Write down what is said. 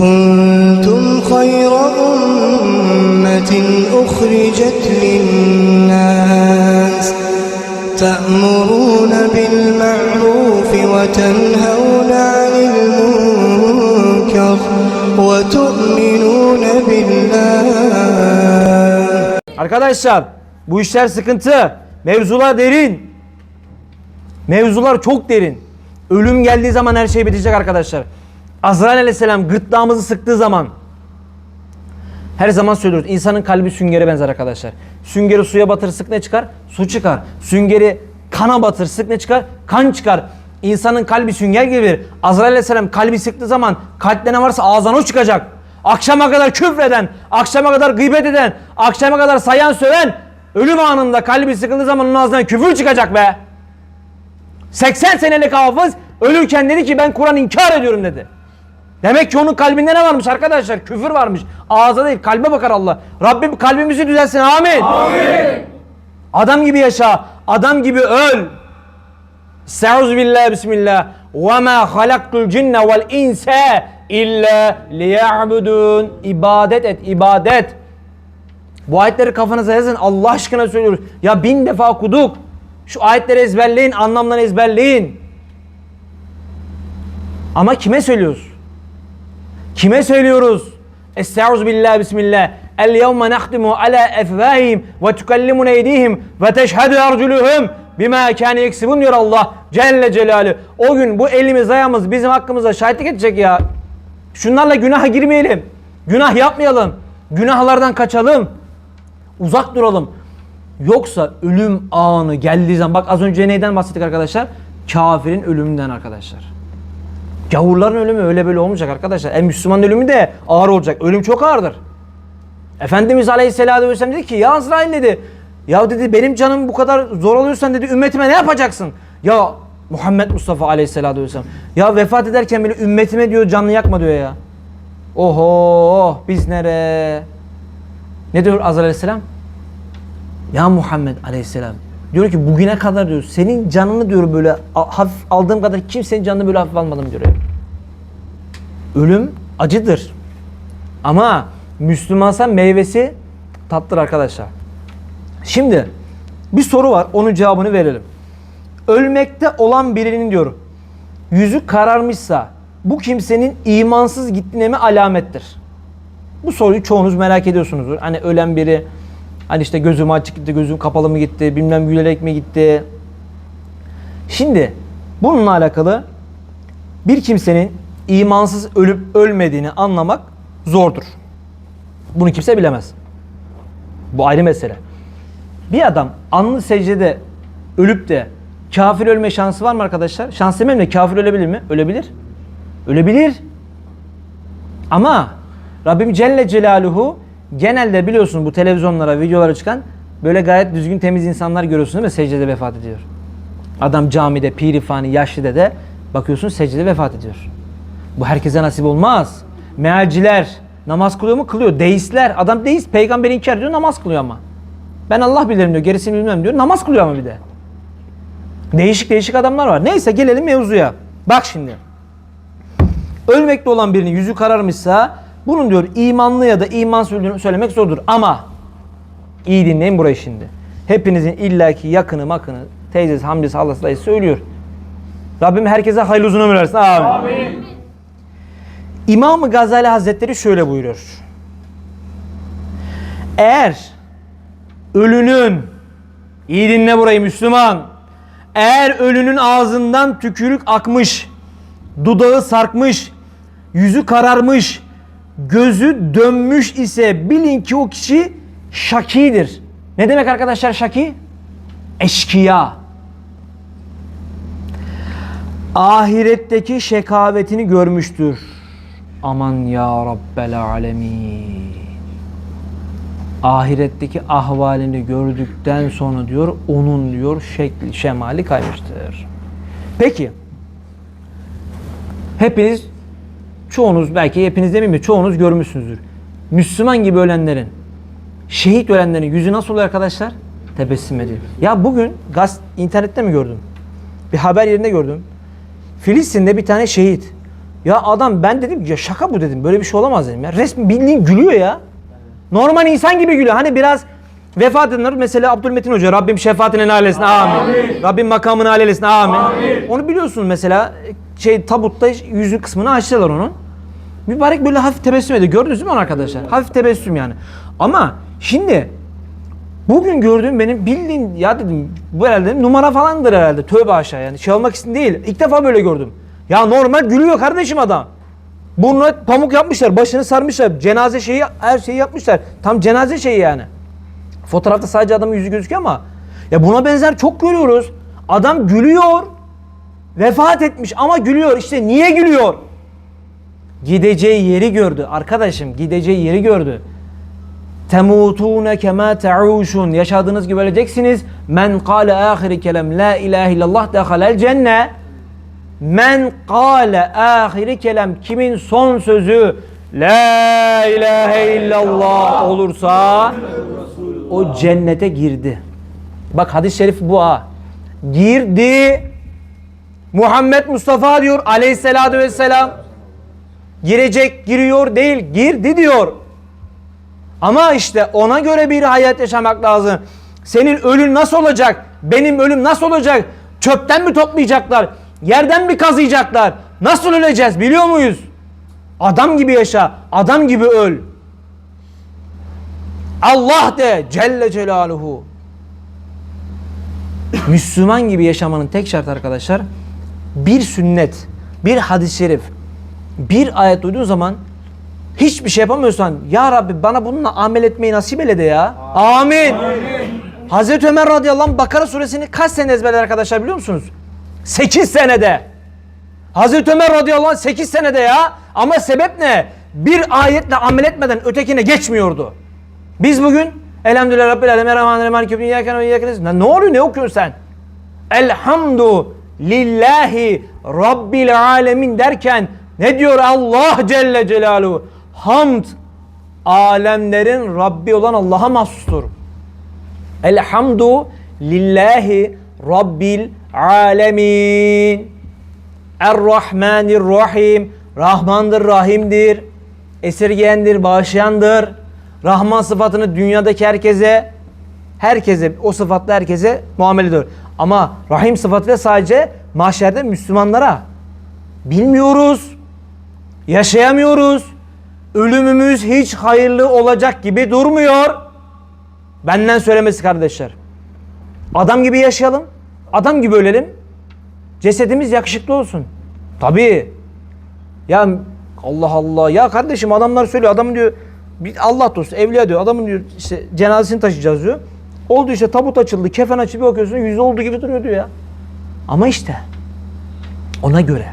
كنتم خير أمة أخرجت للناس تأمرون بالمعروف وتنهون عن المنكر وتؤمنون بالله Arkadaşlar bu işler sıkıntı. Mevzular derin. Mevzular çok derin. Ölüm geldiği zaman her şey bitecek arkadaşlar. Azrail aleyhisselam gırtlağımızı sıktığı zaman her zaman söylüyoruz. İnsanın kalbi süngere benzer arkadaşlar. Süngeri suya batır sık ne çıkar? Su çıkar. Süngeri kana batır sık ne çıkar? Kan çıkar. İnsanın kalbi sünger gibidir. Azrail aleyhisselam kalbi sıktığı zaman kalpte ne varsa ağzından o çıkacak. Akşama kadar küfreden, akşama kadar gıybet eden, akşama kadar sayan söven ölüm anında kalbi sıkıldığı zaman onun ağzından küfür çıkacak be. 80 senelik hafız ölürken dedi ki ben Kur'an inkar ediyorum dedi. Demek ki onun kalbinde ne varmış arkadaşlar? Küfür varmış. Ağza değil kalbe bakar Allah. Rabbim kalbimizi düzelsin amin. Amin. Adam gibi yaşa. Adam gibi öl. Estaizu billah bismillah. Ve ma halaktul cinne vel inse illa liya'budun. İbadet et ibadet. Bu ayetleri kafanıza yazın. Allah aşkına söylüyoruz. Ya bin defa okuduk. Şu ayetleri ezberleyin, anlamlarını ezberleyin. Ama kime söylüyoruz? Kime söylüyoruz? Estaizu billah bismillah. El yevme nahtimu ala efvahim ve tukallimuna eydihim ve teşhedü arculuhum bima kâne yeksibun diyor Allah Celle Celaluhu. O gün bu elimiz ayağımız bizim hakkımızda şahitlik edecek ya. Şunlarla günaha girmeyelim. Günah yapmayalım. Günahlardan kaçalım. Uzak duralım. Yoksa ölüm anı geldiği zaman bak az önce neyden bahsettik arkadaşlar? Kafirin ölümünden arkadaşlar. Gavurların ölümü öyle böyle olmayacak arkadaşlar. En Müslümanın ölümü de ağır olacak. Ölüm çok ağırdır. Efendimiz Aleyhisselatü Vesselam dedi ki ya Azrail dedi. Ya dedi benim canım bu kadar zor oluyorsan dedi ümmetime ne yapacaksın? Ya Muhammed Mustafa Aleyhisselatü Vesselam. Ya vefat ederken bile ümmetime diyor canını yakma diyor ya. Oho biz nere? Ne diyor Azrail Aleyhisselam? Ya Muhammed Aleyhisselam diyor ki bugüne kadar diyor senin canını diyor böyle hafif aldığım kadar kimsenin canını böyle hafif almadım diyor. ya. Ölüm acıdır. Ama Müslümansan meyvesi tatlıdır arkadaşlar. Şimdi bir soru var onun cevabını verelim. Ölmekte olan birinin diyor yüzü kararmışsa bu kimsenin imansız gittiğine mi alamettir? Bu soruyu çoğunuz merak ediyorsunuzdur. Hani ölen biri hani işte gözüm açık gitti, gözüm kapalı mı gitti, bilmem gülerek mi gitti. Şimdi bununla alakalı bir kimsenin imansız ölüp ölmediğini anlamak zordur. Bunu kimse bilemez. Bu ayrı mesele. Bir adam anlı secdede ölüp de kafir ölme şansı var mı arkadaşlar? Şans demeyeyim de kafir ölebilir mi? Ölebilir. Ölebilir. Ama Rabbim Celle Celaluhu genelde biliyorsun bu televizyonlara, videolara çıkan böyle gayet düzgün temiz insanlar görüyorsun değil mi? Secdede vefat ediyor. Adam camide, pirifani, yaşlı dede bakıyorsun secdede vefat ediyor. Bu herkese nasip olmaz. Mealciler namaz kılıyor mu? Kılıyor. Deistler. Adam deist. Peygamberi inkar ediyor namaz kılıyor ama. Ben Allah bilirim diyor. Gerisini bilmem diyor. Namaz kılıyor ama bir de. Değişik değişik adamlar var. Neyse gelelim mevzuya. Bak şimdi. Ölmekte olan birinin yüzü kararmışsa bunun diyor imanlı ya da imansız öldüğünü söylemek zordur. Ama iyi dinleyin burayı şimdi. Hepinizin illaki yakını makını teyzesi, hamdesi, halası, söylüyor. Rabbim herkese hayırlı uzun ömür versin. Amin. İmam-ı Gazali Hazretleri şöyle buyuruyor. Eğer ölünün iyi dinle burayı Müslüman. Eğer ölünün ağzından tükürük akmış, dudağı sarkmış, yüzü kararmış, gözü dönmüş ise bilin ki o kişi şakidir. Ne demek arkadaşlar şaki? Eşkıya. Ahiretteki şekavetini görmüştür. Aman ya Rabbel alemin. Ahiretteki ahvalini gördükten sonra diyor onun diyor şekli şemali kaymıştır. Peki hepiniz çoğunuz belki hepiniz demeyeyim mi çoğunuz görmüşsünüzdür. Müslüman gibi ölenlerin şehit ölenlerin yüzü nasıl oluyor arkadaşlar? Tebessüm ediyor. Ya bugün gaz internette mi gördüm? Bir haber yerinde gördüm. Filistin'de bir tane şehit Ya adam ben dedim ya şaka bu dedim. Böyle bir şey olamaz dedim ya. Resmi bildiğin gülüyor ya. Normal insan gibi gülüyor. Hani biraz vefat edenler mesela Abdülmetin Hoca Rabbim şefaatine nail eylesin. Amin. Rabbim makamını nail eylesin. Amin. Onu biliyorsunuz mesela şey tabutta yüzü kısmını açtılar onun. Mübarek böyle hafif tebessüm ediyor. Gördünüz mü arkadaşlar? Hafif tebessüm yani. Ama şimdi bugün gördüğüm benim bildiğim ya dedim bu herhalde numara falandır herhalde. Tövbe aşağı yani. Şey olmak için değil. İlk defa böyle gördüm. Ya normal gülüyor kardeşim adam. Burnuna pamuk yapmışlar, başını sarmışlar, cenaze şeyi her şeyi yapmışlar. Tam cenaze şeyi yani. Fotoğrafta sadece adamın yüzü gözüküyor ama ya buna benzer çok görüyoruz. Adam gülüyor. Vefat etmiş ama gülüyor. İşte niye gülüyor? Gideceği yeri gördü. Arkadaşım gideceği yeri gördü. Temutune kema te'uşun. Yaşadığınız gibi öleceksiniz. Men kâle ahiri kelam la ilahe illallah dehalel cenne. Men kâle ahiri kelam kimin son sözü la ilahe illallah olursa o cennete girdi. Bak hadis-i şerif bu ha. Girdi. Muhammed Mustafa diyor aleyhissalatü vesselam. Girecek, giriyor değil, girdi diyor. Ama işte ona göre bir hayat yaşamak lazım. Senin ölün nasıl olacak? Benim ölüm nasıl olacak? Çöpten mi toplayacaklar? Yerden mi kazıyacaklar? Nasıl öleceğiz biliyor muyuz? Adam gibi yaşa, adam gibi öl. Allah de Celle Celaluhu. Müslüman gibi yaşamanın tek şartı arkadaşlar bir sünnet, bir hadis-i şerif, bir ayet duyduğun zaman hiçbir şey yapamıyorsan ya Rabbi bana bununla amel etmeyi nasip eyle de ya. Amin. Hazreti Ömer radıyallahu anh Bakara suresini kaç sene ezberler arkadaşlar biliyor musunuz? 8 senede. Hazreti Ömer radıyallahu anh 8 senede ya. Ama sebep ne? Bir ayetle amel etmeden ötekine geçmiyordu. Biz bugün Elhamdülillah Rabbil Alemin Rahmanir Rahim Kübni Yâken ve Yâken Ne oluyor ne okuyorsun sen? Elhamdu lillahi Rabbil Alemin derken ne diyor Allah Celle Celaluhu? Hamd alemlerin Rabbi olan Allah'a mahsustur. Elhamdu lillahi Rabbil Alemin. Er-Rahmanir-Rahim. Rahmandır, Rahim'dir. Esirgeyendir, bağışlayandır. Rahman sıfatını dünyadaki herkese herkese o sıfatla herkese muamele ediyor. Ama Rahim sıfatıyla sadece mahşerde Müslümanlara. Bilmiyoruz. Yaşayamıyoruz. Ölümümüz hiç hayırlı olacak gibi durmuyor. Benden söylemesi kardeşler. Adam gibi yaşayalım. Adam gibi ölelim. Cesedimiz yakışıklı olsun. Tabii. Ya Allah Allah. Ya kardeşim adamlar söylüyor. Adam diyor Allah dostu evliya diyor. Adamın diyor işte cenazesini taşıyacağız diyor. Oldu işte tabut açıldı. Kefen açıp bir bakıyorsun yüzü olduğu gibi duruyor diyor ya. Ama işte ona göre